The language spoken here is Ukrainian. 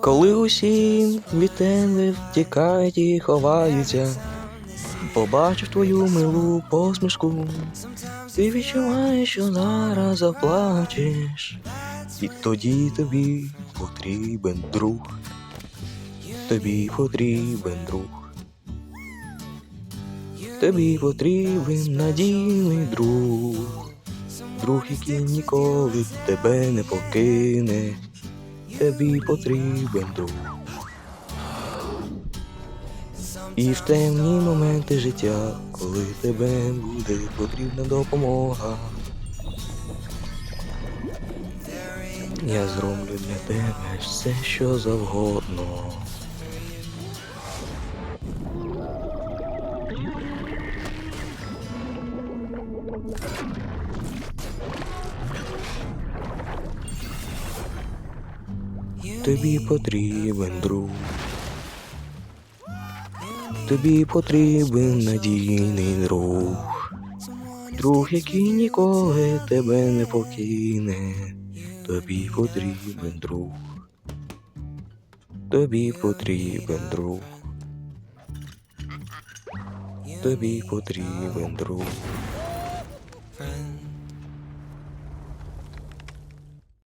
Коли усі від тебе втікають і ховаються, побачив твою милу посмішку, ти відчуваєш, що зараз заплачеш, і тоді тобі потрібен друг, тобі потрібен друг, тобі потрібен надійний друг, друг, який ніколи тебе не покине. Тобі потрібен друг. І в темні моменти життя, коли тебе буде потрібна допомога. Я зроблю для тебе все, що завгодно. Тобі потрібен друг. Тобі потрібен надійний друг. Друг, який ніколи тебе не покине. Тобі потрібен друг. Тобі потрібен друг. Тобі потрібен друг.